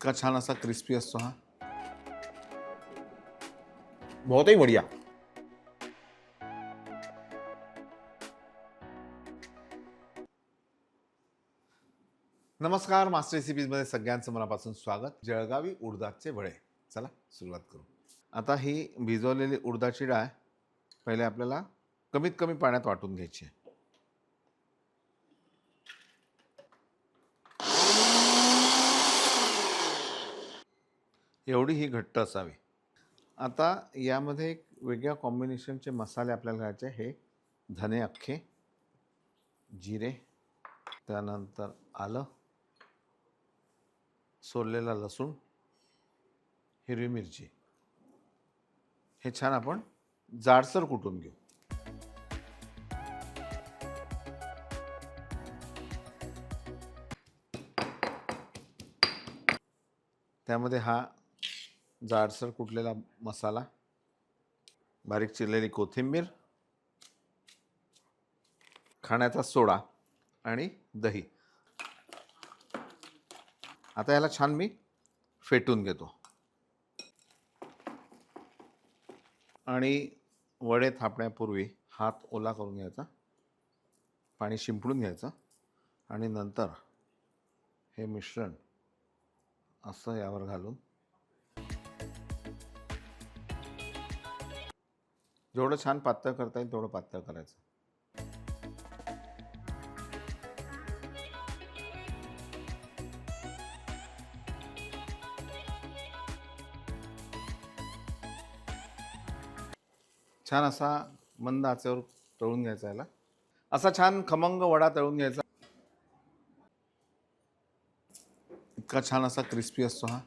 इतका छान असा क्रिस्पी असतो हा. बहुत ही बढ़िया. नमस्कार मास्टर रेसिपीजमध्ये सगळ्यांचं मनापासून स्वागत. जळगावी उडदाचे वडे. चला सुरुवात करू. आता ही भिजवलेली उडदाची डाळ पहिले आपल्याला कमीत कमी पाण्यात वाटून घ्यायची आहे. एवढी ही घट्ट असावी. आता यामध्ये एक वेगळ्या कॉम्बिनेशनचे मसाले आपल्याला घालायचे हे धने अख्खे जिरे त्यानंतर आलं सोललेला लसूण हिरवी मिरची. हे छान आपण जाडसर कुटून घेऊ. त्यामध्ये हा जाडसर कुटलेला मसाला? बारीक चिरलेली कोथिंबीर. खाण्याचा सोडा आणि दही. आता याला छान मी फेटून घेतो. आणि वडे थापण्यापूर्वी हात ओला करून घ्यायचा. पाणी शिंपडून घ्यायचं. आणि नंतर हे मिश्रण असं यावर घालून जेवढं छान पातळ करता येईल तेवढं पातळ करायचं. छान असा मंद आचेवर तळून घ्यायचा याला. असा छान खमंग वडा तळून घ्यायचा. इतका छान असा क्रिस्पी असतो हा.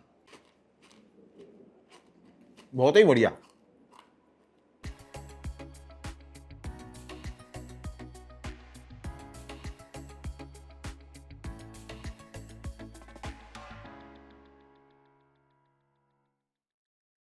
बहुतही बढ़िया